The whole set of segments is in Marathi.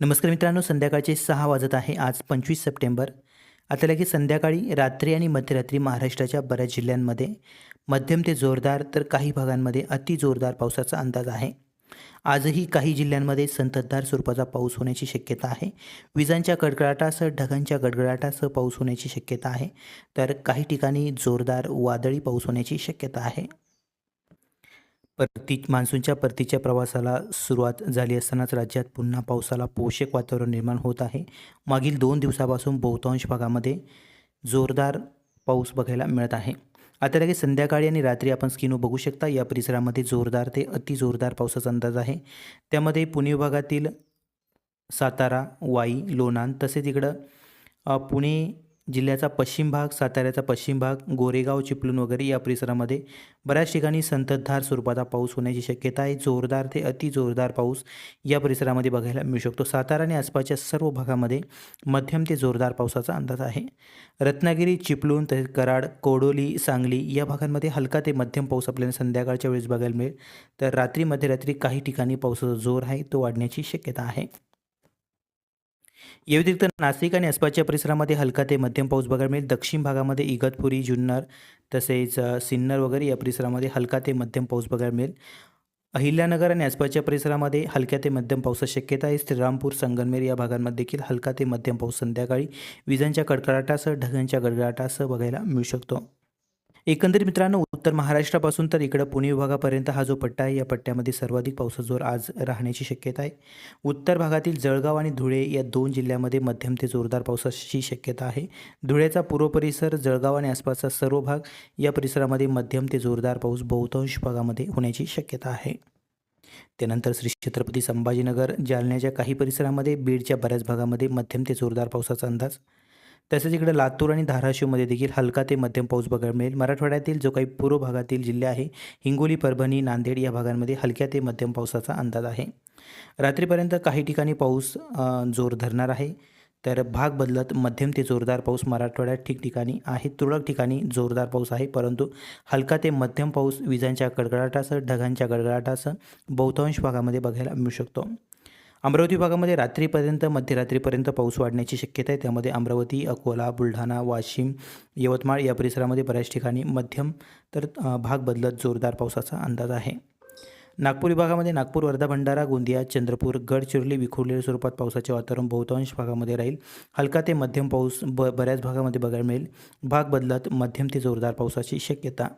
नमस्कार मित्रांनो संध्याकाळचे सहा वाजत आहे. आज पंचवीस सप्टेंबर. आता लगेच संध्याकाळी रात्री आणि मध्यरात्री महाराष्ट्राच्या बऱ्याच जिल्ह्यांमध्ये मध्यम ते जोरदार तर काही भागांमध्ये अति जोरदार पावसाचा अंदाज आहे. आजही काही जिल्ह्यांमध्ये संततधार स्वरूपाचा पाऊस होण्याची शक्यता आहे. विजांच्या गडगडाटासह ढगांच्या गडगडाटासह पाऊस होण्याची शक्यता आहे. तर काही ठिकाणी जोरदार वादळी पाऊस होण्याची शक्यता आहे. परती मान्सूनच्या परतीच्या प्रवासाला सुरुवात झाली असतानाच राज्यात पुन्हा पावसाला पोषक वातावरण निर्माण होत आहे. मागील दोन दिवसापासून बहुतांश भागामध्ये जोरदार पाऊस बघायला मिळत आहे. आता लगेच संध्याकाळी आणि रात्री आपण स्किनो बघू शकता. या परिसरामध्ये जोरदार ते अति जोरदार पावसाचा अंदाज आहे. त्यामध्ये पुणे विभागातील सातारा वाई लोणान तसेच इकडं पुणे जिल्ह्याचा पश्चिम भाग साताऱ्याचा पश्चिम भाग गोरेगाव चिपळूण वगैरे या परिसरामध्ये बऱ्याच ठिकाणी संततधार स्वरूपाचा पाऊस होण्याची शक्यता आहे. जोरदार ते अति जोरदार पाऊस या परिसरामध्ये बघायला मिळू शकतो. सातारा आणि आसपासच्या सर्व भागामध्ये मध्यम ते जोरदार पावसाचा अंदाज आहे. रत्नागिरी चिपळूण तसेच कराड कोडोली सांगली या भागांमध्ये हलका ते मध्यम पाऊस आपल्याला संध्याकाळच्या वेळेस बघायला मिळेल. तर रात्री मध्यरात्री काही ठिकाणी पावसाचा जोर आहे तो वाढण्याची शक्यता आहे. या व्यतिरिक्त नाशिक आणि आसपासच्या परिसरामध्ये हलका ते मध्यम पाऊस बघायला मिळेल. दक्षिण भागामध्ये इगतपुरी जुन्नर तसेच सिन्नर वगैरे या परिसरामध्ये हलका ते मध्यम पाऊस बघायला मिळेल. अहिल्यानगर आणि आसपासच्या परिसरामध्ये हलक्या ते मध्यम पावसाची शक्यता आहे. श्रीरामपूर संगनमेर या भागांमध्ये देखील हलका ते मध्यम पाऊस संध्याकाळी विजांच्या कडकडाटासह ढगांच्या गडगडाटासह बघायला मिळू शकतो. एकंदरीत मित्रांनो उत्तर महाराष्ट्रापासून तर इकडं पुणे विभागापर्यंत हा जो पट्टा आहे या पट्ट्यामध्ये सर्वाधिक पावसाचा जोर आज राहण्याची शक्यता आहे. उत्तर भागातील जळगाव आणि धुळे या दोन जिल्ह्यामध्ये मध्यम ते जोरदार पावसाची शक्यता आहे. धुळ्याचा पूर्व परिसर जळगाव आणि आसपासचा सर्व भाग या परिसरामध्ये मध्यम ते जोरदार पाऊस बहुतांश भागामध्ये होण्याची शक्यता आहे. त्यानंतर श्री छत्रपती संभाजीनगर जालन्याच्या काही परिसरामध्ये बीडच्या बऱ्याच भागामध्ये मध्यम ते जोरदार पावसाचा अंदाज तसेच इकडे लातूर आणि धाराशिवमध्ये देखील हलका ते मध्यम पाऊस बघायला मिळेल. मराठवाड्यातील जो काही पूर्व भागातील जिल्हे आहे हिंगोली परभणी नांदेड या भागांमध्ये हलक्या ते मध्यम पावसाचा अंदाज आहे. रात्रीपर्यंत काही ठिकाणी पाऊस जोर धरणार आहे. तर भाग बदलत मध्यम ते जोरदार पाऊस मराठवाड्यात ठिकठिकाणी आहे. तुरळक ठिकाणी जोरदार पाऊस आहे परंतु हलका ते मध्यम पाऊस विजांच्या गडगडाटासह ढगांच्या गडगडाटासह बहुतांश भागामध्ये बघायला मिळू शकतो. अमरावती भागामध्ये रात्रीपर्यंत मध्यरात्रीपर्यंत पाऊस वाढण्याची शक्यता आहे. त्यामध्ये अमरावती अकोला बुलढाणा वाशिम यवतमाळ या परिसरामध्ये बऱ्याच ठिकाणी मध्यम तर भाग बदलत जोरदार पावसाचा अंदाज आहे. नागपूर विभागामध्ये नागपूर वर्धा भंडारा गोंदिया चंद्रपूर गडचिरोली विखुरलेल्या स्वरूपात पावसाचे वातावरण बहुतांश भागामध्ये राहील. हलका ते मध्यम पाऊस ब बऱ्याच भागामध्ये बघायला मिळेल. भाग बदलत मध्यम ते जोरदार पावसाची शक्यता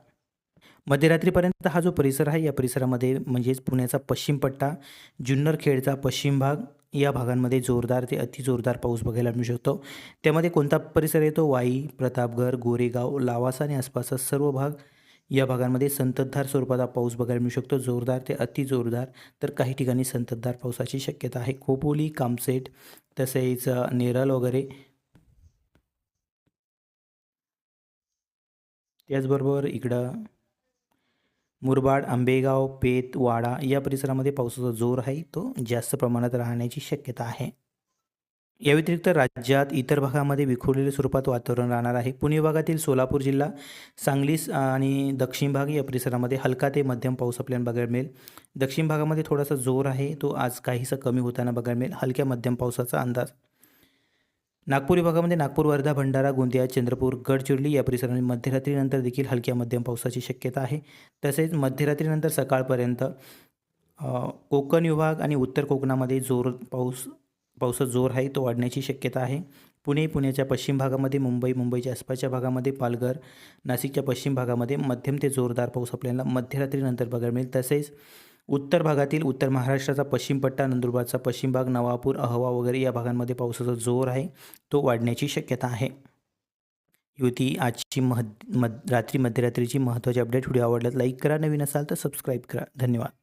मध्यरात्रीपर्यंत हा जो परिसर आहे या परिसरामध्ये म्हणजेच पुण्याचा पश्चिम पट्टा जुन्नर खेडचा पश्चिम भाग या भागांमध्ये जोरदार ते अतिजोरदार पाऊस बघायला मिळू शकतो. त्यामध्ये कोणता परिसर येतो वाई प्रतापगड गोरेगाव लावासा आणि आसपासचा सर्व भाग या भागांमध्ये संततधार स्वरूपाचा पाऊस बघायला मिळू शकतो. जोरदार ते अतिजोरदार तर काही ठिकाणी संततधार पावसाची शक्यता आहे. खोपोली कामसेट तसेच नेरल वगैरे. त्याचबरोबर इकडं मुरबाड आंबेगाव पेत वाडा या परिसरामध्ये पावसाचा जोर आहे. तो जास्त प्रमाणात राहण्याची शक्यता आहे. या व्यतिरिक्त राज्यात इतर भागामध्ये विखुरलेल्या स्वरूपात वातावरण राहणार आहे. पुणे विभागातील सोलापूर जिल्हा सांगलीस आणि दक्षिण भाग या परिसरामध्ये हलका ते मध्यम पाऊस आपल्याला बघायला मिळेल. दक्षिण भागामध्ये थोडासा जोर आहे. तो आज काहीसा कमी होताना बघायला मिळेल. हलक्या मध्यम पावसाचा अंदाज नागपूर विभागामध्ये नागपूर वर्धा भंडारा गोंदिया चंद्रपूर गडचिरोली या परिसरामध्ये मध्यरात्रीनंतर देखील हलक्या मध्यम पावसाची शक्यता आहे. तसेच मध्यरात्रीनंतर सकाळपर्यंत कोकण विभाग आणि उत्तर कोकणामध्ये जोर पाऊस पावसाचा जोर आहे तो वाढण्याची शक्यता आहे. पुणे पुण्याच्या पश्चिम भागामध्ये मुंबई मुंबईच्या आसपासच्या भागामध्ये पालघर नाशिकच्या पश्चिम भागामध्ये मध्यम ते जोरदार पाऊस आपल्याला मध्यरात्रीनंतर बघायला मिळेल. तसेच उत्तर भागातील उत्तर महाराष्ट्राचा पश्चिम पट्टा नंदुरबारचा पश्चिम भाग नवापूर अहवा वगैरे या भागांमध्ये पावसाचा जोर आहे. तो वाढण्याची शक्यता आहे. युती आजची मह मध रात्री मध्यरात्रीची महत्त्वाची अपडेट व्हिडिओ आवडल्यास लाईक करा. नवीन असाल तर सबस्क्राईब करा. धन्यवाद.